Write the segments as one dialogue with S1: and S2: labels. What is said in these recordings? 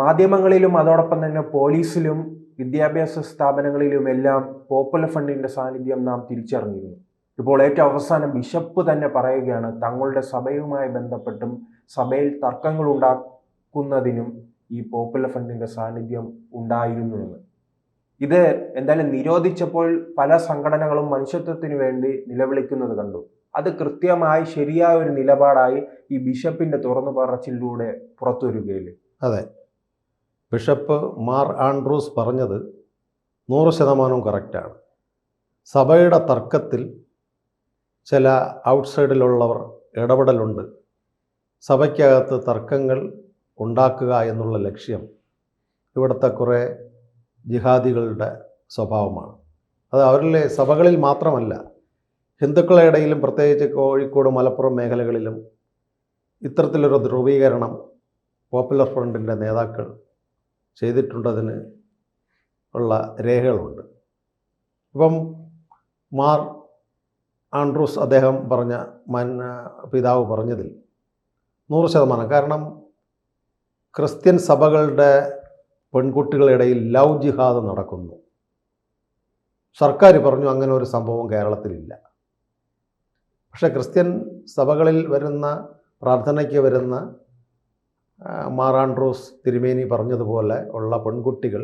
S1: മാധ്യമങ്ങളിലും അതോടൊപ്പം തന്നെ പോലീസിലും വിദ്യാഭ്യാസ സ്ഥാപനങ്ങളിലും എല്ലാം പോപ്പുലർ ഫണ്ടിന്റെ സാന്നിധ്യം നാം തിരിച്ചറിഞ്ഞിരുന്നു. ഇപ്പോൾ ഏറ്റവും അവസാനം ബിഷപ്പ് തന്നെ പറയുകയാണ് തങ്ങളുടെ സഭയുമായി ബന്ധപ്പെട്ടും സഭയിൽ തർക്കങ്ങൾ ഉണ്ടാക്കുന്നതിനും ഈ പോപ്പുലർ ഫണ്ടിന്റെ സാന്നിധ്യം ഉണ്ടായിരുന്നു എന്ന്. ഇത് എന്തായാലും നിരോധിച്ചപ്പോൾ പല സംഘടനകളും മനുഷ്യത്വത്തിന് വേണ്ടി നിലവിളിക്കുന്നത് കണ്ടു. അത് കൃത്യമായി ശരിയായ ഒരു നിലപാടായി ഈ ബിഷപ്പിന്റെ തുറന്നു പറച്ചിലൂടെ പുറത്തു വരികയില്ലേ
S2: അതെ. ബിഷപ്പ് മാർ ആൻഡ്രൂസ് പറഞ്ഞത് നൂറ് ശതമാനവും കറക്റ്റാണ്. സഭയുടെ തർക്കത്തിൽ ചില ഔട്ട്സൈഡിലുള്ളവർ ഇടപെടലുണ്ട്. സഭയ്ക്കകത്ത് തർക്കങ്ങൾ ഉണ്ടാക്കുക എന്നുള്ള ലക്ഷ്യം ഇവിടുത്തെ കുറേ ജിഹാദികളുടെ സ്വഭാവമാണ്. അത് അവരിലെ സഭകളിൽ മാത്രമല്ല ഹിന്ദുക്കളെ ഇടയിലും പ്രത്യേകിച്ച് കോഴിക്കോട് മലപ്പുറം മേഖലകളിലും ഇത്തരത്തിലൊരു ധ്രുവീകരണം പോപ്പുലർ ഫ്രണ്ടിന്റെ നേതാക്കൾ ചെയ്തിട്ടുണ്ടതിന് ഉള്ള രേഖകളുണ്ട്. ഇപ്പം മാർ ആൻഡ്രൂസ് അദ്ദേഹം പറഞ്ഞ മൻ പിതാവ് പറഞ്ഞതിൽ നൂറ് ശതമാനം. കാരണം ക്രിസ്ത്യൻ സഭകളുടെ പെൺകുട്ടികളുടെ ഇടയിൽ ലവ് ജിഹാദ് നടക്കുന്നു. സർക്കാർ പറഞ്ഞു അങ്ങനെ ഒരു സംഭവം കേരളത്തിലില്ല. പക്ഷേ ക്രിസ്ത്യൻ സഭകളിൽ വരുന്ന പ്രാർത്ഥനയ്ക്ക് വരുന്ന ആൻഡ്രൂസ് തിരുമേനി പറഞ്ഞതുപോലെ ഉള്ള പെൺകുട്ടികൾ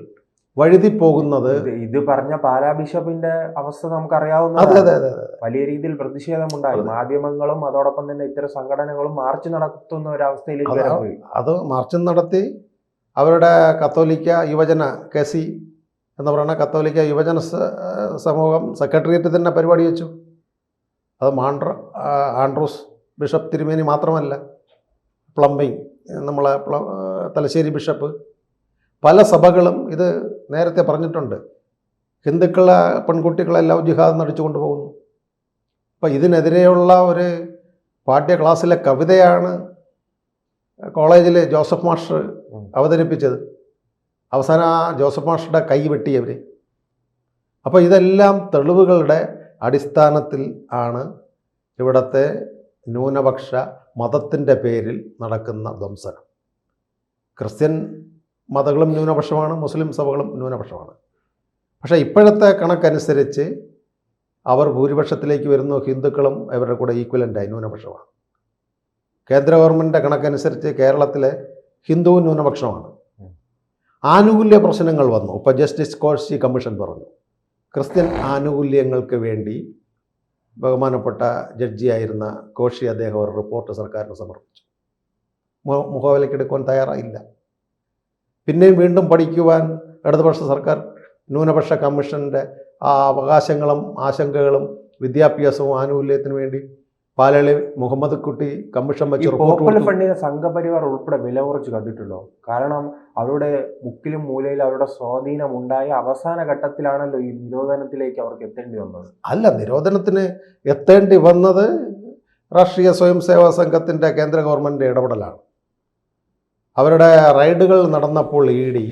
S2: വഴുതി
S1: പോകുന്നത് ഇത് പറഞ്ഞ പാലാ ബിഷപ്പിന്റെ അവസ്ഥ നമുക്കറിയാവുന്ന വലിയ രീതിയിൽ പ്രതിഷേധമുണ്ടായി.
S2: ഉണ്ടായി
S1: മാധ്യമങ്ങളും അതോടൊപ്പം തന്നെ ഇത്തരം സംഘടനകളും മാർച്ച് നടത്തുന്ന ഒരു അവസ്ഥയിലേക്ക്
S2: അത് മാർച്ച് നടത്തി അവരുടെ കത്തോലിക്ക യുവജന കെസി എന്ന് പറയുന്ന കത്തോലിക്ക യുവജന സമൂഹം സെക്രട്ടേറിയറ്റ് തന്നെ പരിപാടി വെച്ചു. അത് മാൻഡ്ര ആൻഡ്രൂസ് ബിഷപ്പ് തിരുമേനി മാത്രമല്ല പ്ലംബിംഗ്. നമ്മളെ തലശ്ശേരി ബിഷപ്പ് പല സഭകളും ഇത് നേരത്തെ പറഞ്ഞിട്ടുണ്ട്. ഹിന്ദുക്കളെ പെൺകുട്ടികളെല്ലാം ജിഹാദ് നടിച്ചു കൊണ്ടുപോകുന്നു അപ്പം ഇതിനെതിരെയുള്ള ഒരു പാഠ്യ ക്ലാസ്സിലെ കവിതയാണ് കോളേജിൽ ജോസഫ് മാസ്റ്റർ അവതരിപ്പിച്ചത്. അവസാനം ആ ജോസഫ് മാസ്റ്ററുടെ കൈ വെട്ടിയവർ അപ്പോൾ ഇതെല്ലാം തെളിവുകളുടെ അടിസ്ഥാനത്തിൽ ആണ് ഇവിടുത്തെ ന്യൂനപക്ഷ മതത്തിന്റെ പേരിൽ നടക്കുന്ന ധ്വംസനം. ക്രിസ്ത്യൻ മതങ്ങളും ന്യൂനപക്ഷമാണ് മുസ്ലിം സഭകളും ന്യൂനപക്ഷമാണ്. പക്ഷേ ഇപ്പോഴത്തെ കണക്കനുസരിച്ച് അവർ ഭൂരിപക്ഷത്തിലേക്ക് വരുന്നു ഹിന്ദുക്കളും അവരുടെ കൂടെ ഈക്വലന്റായി ന്യൂനപക്ഷമാണ്. കേന്ദ്ര ഗവൺമെന്റിന്റെ കണക്കനുസരിച്ച് കേരളത്തിലെ ഹിന്ദു ന്യൂനപക്ഷമാണ്. ആനുകൂല്യ പ്രശ്നങ്ങൾ വന്നു. ഇപ്പോൾ ജസ്റ്റിസ് കോഴ്സി കമ്മീഷൻ പറഞ്ഞു ക്രിസ്ത്യൻ ആനുകൂല്യങ്ങൾക്ക് വേണ്ടി ബഹുമാനപ്പെട്ട ജഡ്ജിയായിരുന്ന കോഷി അദ്ദേഹം ഒരു റിപ്പോർട്ട് സർക്കാരിന് സമർപ്പിച്ചു. മുഖവിലക്കെടുക്കുവാൻ തയ്യാറായില്ല. പിന്നെയും വീണ്ടും പഠിക്കുവാൻ ഇടതുപക്ഷ സർക്കാർ ന്യൂനപക്ഷ കമ്മീഷന്റെ ആ അവകാശങ്ങളും ആശങ്കകളും വിദ്യാഭ്യാസവും ആനുകൂല്യത്തിന് വേണ്ടി പാലളി മുഹമ്മദ് കുട്ടി കമ്മീഷൻ വെച്ച് റിപ്പോർട്ട്
S1: പോപ്പുലർ
S2: കൊടുത്തു.
S1: സംഘപരിവാർ ഉൾപ്പെടെ വില കുറച്ച് കണ്ടിട്ടുണ്ടോ? കാരണം അവരുടെ മുക്കിലും മൂലയിലും അവരുടെ സ്വാധീനം ഉണ്ടായ അവസാന ഘട്ടത്തിലാണല്ലോ ഈ നിരോധനത്തിലേക്ക് അവർക്ക് എത്തേണ്ടി വന്നത്.
S2: അല്ല നിരോധനത്തിന് എത്തേണ്ടി വന്നത് രാഷ്ട്രീയ സ്വയം സേവാ സംഘത്തിന്റെ കേന്ദ്ര ഗവൺമെന്റ് ഇടപെടലാണ്. അവരുടെ റൈഡുകൾ നടന്നപ്പോൾ ഇ ഡി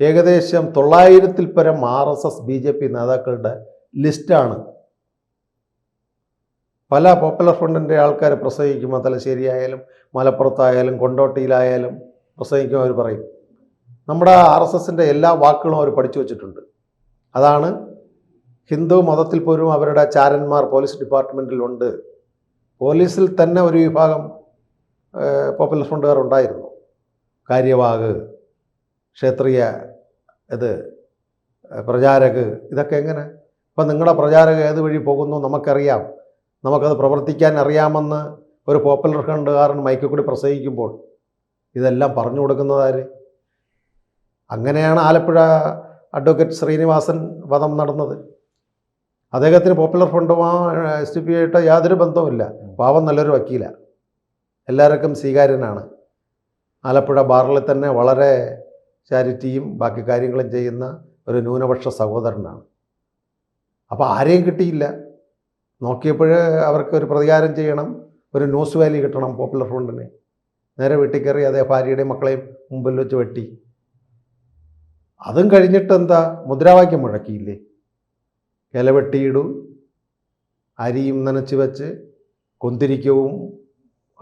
S2: ഏകദേശം തൊള്ളായിരത്തിൽ പരം R S S B J P നേതാക്കളുടെ ലിസ്റ്റാണ് പല പോപ്പുലർ ഫ്രണ്ടിന്റെ ആൾക്കാർ പ്രസംഗിക്കുമ്പോൾ തലശ്ശേരി ആയാലും മലപ്പുറത്തായാലും കൊണ്ടോട്ടിയിലായാലും പ്രസംഗിക്കും അവർ പറയും. നമ്മുടെ ആർ എസ് എസിന്റെ എല്ലാ വാക്കുകളും അവർ പഠിച്ചു വച്ചിട്ടുണ്ട്. അതാണ് ഹിന്ദു മതത്തിൽ പോലും അവരുടെ ചാരന്മാർ പോലീസ് ഡിപ്പാർട്ട്മെന്റിലുണ്ട് പോലീസിൽ തന്നെ ഒരു വിഭാഗം പോപ്പുലർ ഫ്രണ്ടുകാർ ഉണ്ടായിരുന്നു. കാര്യവാഹ് ക്ഷേത്രീയ ഇത് പ്രചാരക് ഇതൊക്കെ എങ്ങനെ? ഇപ്പം നിങ്ങളുടെ പ്രചാരക ഏത് വഴി പോകുന്നു നമുക്കറിയാം. നമുക്കത് പ്രവർത്തിക്കാൻ അറിയാമെന്ന് ഒരു പോപ്പുലർ കണ്ടുകാരൻ മൈക്കിൽ കൂടി പ്രസംഗിക്കുമ്പോൾ ഇതെല്ലാം പറഞ്ഞു കൊടുക്കുന്നതാര് അങ്ങനെയാണ് ആലപ്പുഴ അഡ്വക്കേറ്റ് ശ്രീനിവാസൻ വധം നടന്നത്. അദ്ദേഹത്തിന് പോപ്പുലർ ഫ്രണ്ടുമാ എസ് ഡി പി ആയിട്ട് യാതൊരു ബന്ധവുമില്ല. പാവം നല്ലൊരു വക്കീല. എല്ലാവർക്കും സ്വീകാര്യനാണ്. ആലപ്പുഴ ബാറിൽ തന്നെ വളരെ ചാരിറ്റിയും ബാക്കി കാര്യങ്ങളും ചെയ്യുന്ന ഒരു ന്യൂനപക്ഷ സഹോദരനാണ്. അപ്പോൾ ആരെയും കിട്ടിയില്ല. നോക്കിയപ്പോൾ അവർക്ക് ഒരു പ്രതികാരം ചെയ്യണം ഒരു ന്യൂസ് വാല്യൂ കിട്ടണം പോപ്പുലർ ഫ്രണ്ടിന്. നേരെ വീട്ടിൽ കയറി അതേ ഭാര്യയുടെയും മക്കളെയും മുമ്പിൽ വെച്ച് വെട്ടി. അതും കഴിഞ്ഞിട്ട് എന്താ മുദ്രാവാക്യം മുഴക്കിയില്ലേ? ഇല വെട്ടിയിടൂ അരിയും നനച്ച് വെച്ച് കൊന്തിരിക്കവും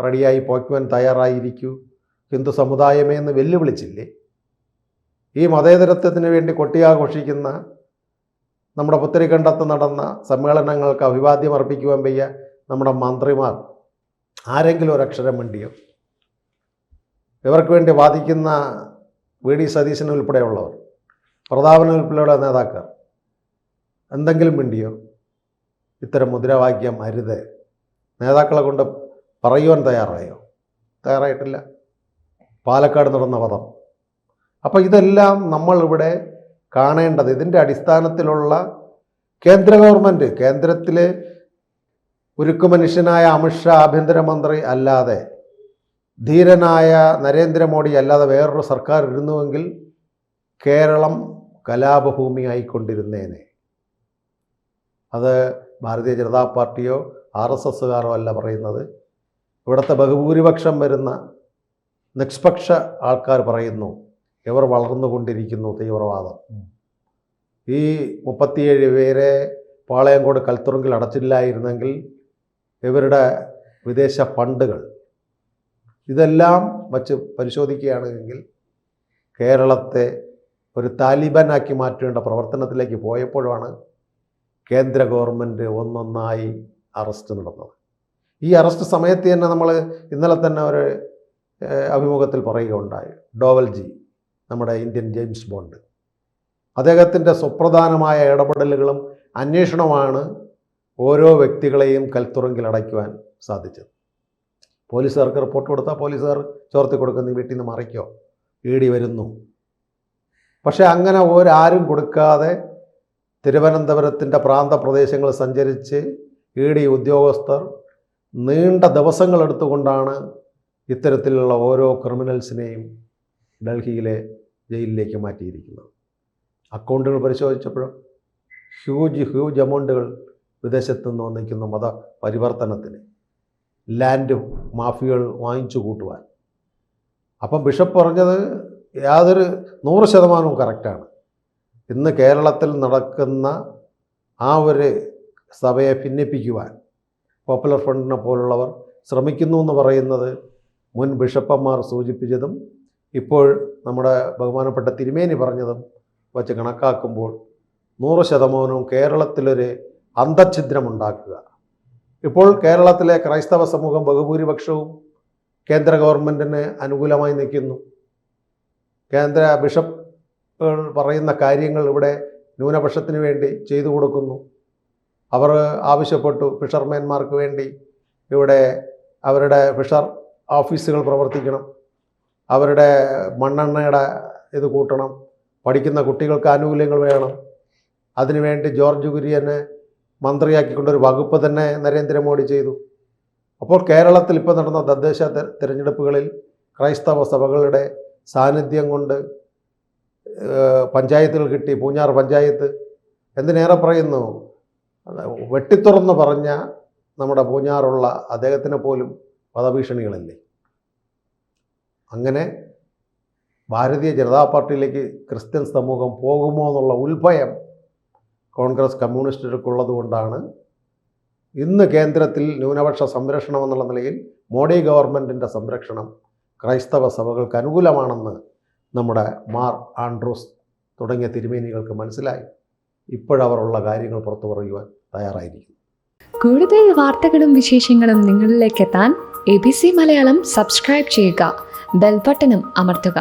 S2: റെഡിയായി പോയ്ക്കുവാൻ തയ്യാറായിരിക്കൂ. ഹിന്ദു സമുദായമേ എന്ന് വെല്ലുവിളിച്ചില്ലേ? ഈ മതേതരത്വത്തിന് വേണ്ടി കൊട്ടിയാഘോഷിക്കുന്ന നമ്മുടെ പുത്തരിക്കണ്ടത്ത് നടന്ന സമ്മേളനങ്ങൾക്ക് അഭിവാദ്യം അർപ്പിക്കുവാൻ വയ്യ നമ്മുടെ മന്ത്രിമാർ. ആരെങ്കിലും ഒരക്ഷരം മണ്ടിയോ? ഇവർക്ക് വേണ്ടി വാദിക്കുന്ന വി. ഡി. സതീശൻ ഉൾപ്പെടെയുള്ളവർ പ്രതാപൻ ഉൾപ്പെടെയുള്ള നേതാക്കൾ എന്തെങ്കിലും മിണ്ടിയോ? ഇത്തരം മുദ്രാവാക്യം അരുത്. നേതാക്കളെ കൊണ്ട് പറയുവാൻ തയ്യാറായോ? തയ്യാറായിട്ടില്ല. പാലക്കാട് നടന്ന പദം അപ്പോൾ ഇതെല്ലാം നമ്മൾ ഇവിടെ കാണേണ്ടത്. ഇതിന്റെ അടിസ്ഥാനത്തിലുള്ള കേന്ദ്ര ഗവൺമെന്റ് കേന്ദ്രത്തിലെ ഉരുക്കു മനുഷ്യനായ അമിത്ഷാ ആഭ്യന്തരമന്ത്രി അല്ലാതെ ധീരനായ നരേന്ദ്രമോദി അല്ലാതെ വേറൊരു സർക്കാർ ഇരുന്നുവെങ്കിൽ കേരളം കലാപഭൂമിയായിക്കൊണ്ടിരുന്നേനെ അത് ഭാരതീയ ജനതാ പാർട്ടിയോ ആർ എസ് എസ്സുകാരോ അല്ല പറയുന്നത്. ഇവിടുത്തെ ബഹുഭൂരിപക്ഷം വരുന്ന നിഷ്പക്ഷ ആൾക്കാർ പറയുന്നു ഇവർ വളർന്നുകൊണ്ടിരിക്കുന്നു തീവ്രവാദം. ഈ മുപ്പത്തിയേഴ് പേരെ പാളയംകോട് കൽത്തുറങ്കിൽ അടച്ചില്ലായിരുന്നെങ്കിൽ ഇവരുടെ വിദേശ ഫണ്ടുകൾ ഇതെല്ലാം വച്ച് പരിശോധിക്കുകയാണെങ്കിൽ കേരളത്തെ ഒരു താലിബാനാക്കി മാറ്റേണ്ട പ്രവർത്തനത്തിലേക്ക് പോയപ്പോഴാണ് കേന്ദ്ര ഗവൺമെന്റ് ഒന്നൊന്നായി അറസ്റ്റ് നടന്നത്. ഈ അറസ്റ്റ് സമയത്ത് തന്നെ നമ്മൾ ഇന്നലെ തന്നെ ഒരു അഭിമുഖത്തിൽ പറയുകയുണ്ടായി. ഡോവൽജി. നമ്മുടെ ഇന്ത്യൻ ജെയിംസ് ബോണ്ട്. അദ്ദേഹത്തിന്റെ സുപ്രധാനമായ ഇടപെടലുകളും അന്വേഷണമാണ് ഓരോ വ്യക്തികളെയും കൽത്തുറങ്കിൽ അടയ്ക്കുവാൻ സാധിച്ചത്. പോലീസുകാർക്ക് റിപ്പോർട്ട് കൊടുത്താൽ പോലീസുകാർ ചോർത്തി കൊടുക്കുന്ന വീട്ടിൽ നിന്ന് മറിക്കോ ഈടി വരുന്നു. പക്ഷേ അങ്ങനെ ഒരാരും കൊടുക്കാതെ തിരുവനന്തപുരത്തിന്റെ പ്രാന്തപ്രദേശങ്ങൾ സഞ്ചരിച്ച് ഇ ഡി ഉദ്യോഗസ്ഥർ നീണ്ട ദിവസങ്ങളെടുത്തുകൊണ്ടാണ് ഇത്തരത്തിലുള്ള ഓരോ ക്രിമിനൽസിനെയും ഡൽഹിയിലെ ജയിലിലേക്ക് മാറ്റിയിരിക്കുന്നത്. അക്കൗണ്ടുകൾ പരിശോധിച്ചപ്പോൾ ഹ്യൂജ് ഹ്യൂജ് എമൗണ്ടുകൾ വിദേശത്തു നിന്ന് വന്നിരിക്കുന്ന മത പരിവർത്തനത്തിന് ലാൻഡ് മാഫിയകൾ വാങ്ങിച്ചു കൂട്ടുവാൻ. അപ്പം ബിഷപ്പ് പറഞ്ഞത് യാതൊരു നൂറ് ശതമാനവും കറക്റ്റാണ്. ഇന്ന് കേരളത്തിൽ നടക്കുന്ന ആ ഒരു സഭയെ ഭിന്നിപ്പിക്കുവാൻ പോപ്പുലർ ഫ്രണ്ടിനെ പോലുള്ളവർ ശ്രമിക്കുന്നു എന്ന് പറയുന്നത് മുൻ ബിഷപ്പന്മാർ സൂചിപ്പിച്ചതും ഇപ്പോൾ നമ്മുടെ ബഹുമാനപ്പെട്ട തിരുമേനി പറഞ്ഞതും വച്ച് കണക്കാക്കുമ്പോൾ നൂറ് ശതമാനവും കേരളത്തിലൊരു അന്തഛിദ്രമുണ്ടാക്കുക ഇപ്പോൾ കേരളത്തിലെ ക്രൈസ്തവ സമൂഹം ബഹുഭൂരിപക്ഷവും കേന്ദ്ര ഗവൺമെന്റിന് അനുകൂലമായി നിൽക്കുന്നു. കേന്ദ്ര ബിഷപ്പ് പറയുന്ന കാര്യങ്ങൾ ഇവിടെ ന്യൂനപക്ഷത്തിന് വേണ്ടി ചെയ്തു കൊടുക്കുന്നു. അവർ ആവശ്യപ്പെട്ടു ഫിഷർമാൻമാർക്ക് വേണ്ടി ഇവിടെ അവരുടെ ഫിഷർ ഓഫീസുകൾ പ്രവർത്തിക്കണം. അവരുടെ മണ്ണെണ്ണയുടെ ഇത് കൂട്ടണം പഠിക്കുന്ന കുട്ടികൾക്ക് ആനുകൂല്യങ്ങൾ വേണം. അതിനുവേണ്ടി ജോർജ് കുര്യനെ മന്ത്രിയാക്കിക്കൊണ്ടൊരു വകുപ്പ് തന്നെ നരേന്ദ്രമോദി ചെയ്തു. അപ്പോൾ കേരളത്തിൽ ഇപ്പോൾ നടന്ന തദ്ദേശ തെരഞ്ഞെടുപ്പുകളിൽ ക്രൈസ്തവ സഭകളുടെ സാന്നിധ്യം കൊണ്ട് പഞ്ചായത്തുകൾ കിട്ടി പൂഞ്ഞാർ പഞ്ചായത്ത് എന്തിനേറെ പറയുന്നു? വെട്ടിത്തുറന്ന് പറഞ്ഞ നമ്മുടെ പൂഞ്ഞാറുള്ള അദ്ദേഹത്തിന് പോലും വധഭീഷണികളല്ലേ? അങ്ങനെ ഭാരതീയ ജനതാ പാർട്ടിയിലേക്ക് ക്രിസ്ത്യൻ സമൂഹം പോകുമോ എന്നുള്ള ഉത്ഭയം കോൺഗ്രസ് കമ്മ്യൂണിസ്റ്റുകൾക്കുള്ളത് കൊണ്ടാണ്. ഇന്ന് കേന്ദ്രത്തിൽ ന്യൂനപക്ഷ സംരക്ഷണം എന്നുള്ള നിലയിൽ മോഡി ഗവൺമെന്റിന്റെ സംരക്ഷണം ക്രൈസ്തവ സഭകൾക്ക് അനുകൂലമാണെന്ന് നമ്മുടെ മാർ ആൻഡ്രൂസ് തുടങ്ങിയ തിരുമേനികൾക്ക് മനസ്സിലായി. ഇപ്പോഴവർ ഉള്ള കാര്യങ്ങൾ പുറത്തു പറയുവാൻ തയ്യാറായിരിക്കും
S3: കൂടുതൽ വാർത്തകളും വിശേഷങ്ങളും നിങ്ങളിലേക്ക് എത്താൻ A B C Malayalam subscribe ചെയ്യുക. ബെൽബട്ടനും അമർത്തുക